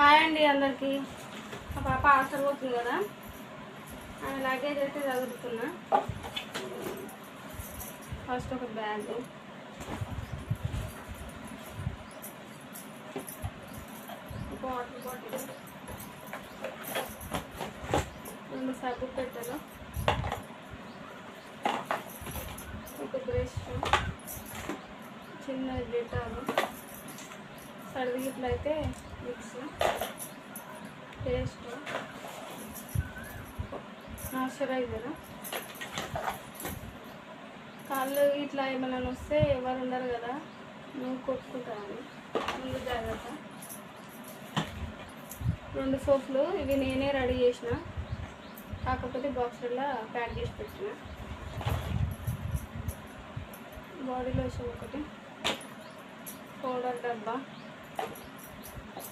Hi అండి అందరికి. మా పాప హాస్టల్ పోతుంది కదా. ఆమె లగేజ్ అయితే చదువుతున్నా ఫస్ట్ ఒక బ్యాగ్ వాటర్ బాటిల్. రెండు సబ్బు పెట్టలు ఒక బ్రష్ చిన్న డేటాలు సర్ది మిక్స్ పేస్ట్ మాయిశ్చరైజర్ కాళ్ళు ఇట్లా ఏమైనా వస్తే ఎవరు ఉండరు కదా నువ్వు కొట్టుకుంటాను ముందు జాగ్రత్త. రెండు సోప్లు ఇవి నేనే రెడీ చేసిన. కాకపోతే బాక్స్లలో ప్యాక్ చేసి పెట్టిన. బాడీ లోషన్ ఒకటి. పౌడర్ డబ్బా.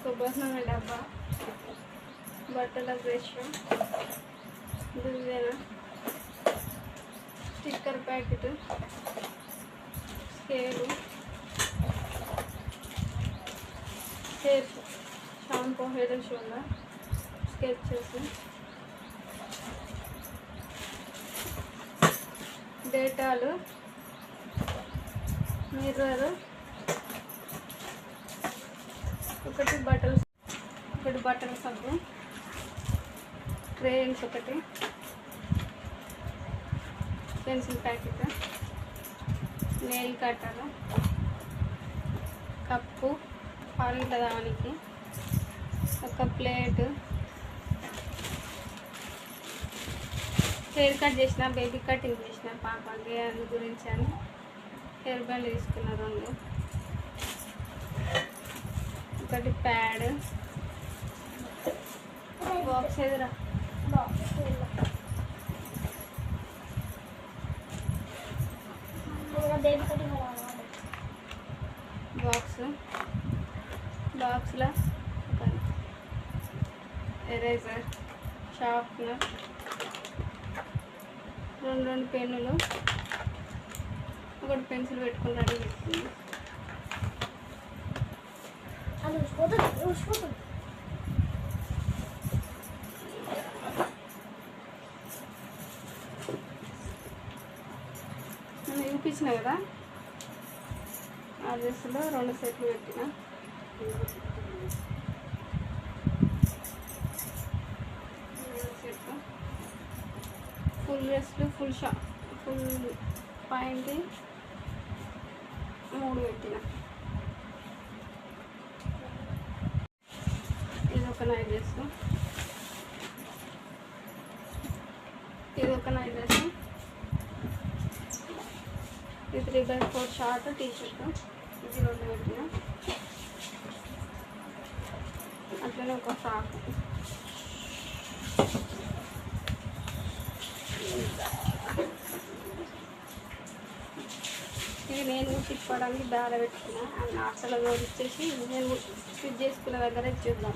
కొబ్బరి నూనె డబ్బా బట్టల బ్రష్ దువ్వెన sticker packet scale hair shampoo hair shoulder sketches డేటాలు mirror ఒకటి బట్టలు ఒకటి బట్టల సబ్బు. క్రేయన్స్ ఒకటి. Pencil packet. Nail cutter cup. పాలు దానికి ఒక ప్లేట్. హెయిర్ కట్ చేసిన బేబీ కటింగ్ చేసిన పాపకి అందు గురించి అని హెయిర్ బ్యాండ్ తీసుకున్న రెండు. ఒకటి ప్యాడ్. బాక్స్ ఎదురా బాక్స్ బాక్స్లో ఎరేజర్ షార్ప్నర్ రెండు రెండు పెన్నులు. ఒకటి పెన్సిల్ పెట్టుకుని రెడీ నేను చూపించిన కదా ఆ డ్రెస్సులో రెండు సెట్లు పెట్టిన సెట్ ఫుల్ డ్రెస్లు ఫుల్ షా ఫుల్ పాయింట్ మూడు పెట్టిన ఒక నైట్ డ్రెస్ ఇది ఒక నైట్ డ్రెస్ ఇది three by four short T shirt ఇది రెండు పెట్టిన అట్లనే ఒక ఫ్రాక్ ఇది నేను తిప్పడానికి దార పెట్టుకున్నా. అండ్ అసలు వచ్చేసి నేను స్టిచ్ చేసుకున్న దగ్గర చూద్దాం.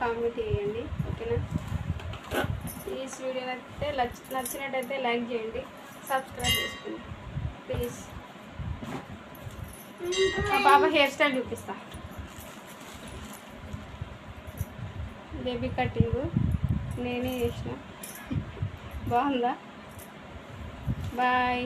కామెంట్ చేయండి ఓకేనా? ఈ వీడియో నచ్చితే నచ్చినట్టయితే లైక్ చేయండి సబ్స్క్రైబ్ చేసుకోండి ప్లీజ్. మా పాప హెయిర్ స్టైల్ చూపిస్తా. బేబీ కటింగ్ నేనే చేసిన. బాగుందా? బాయ్.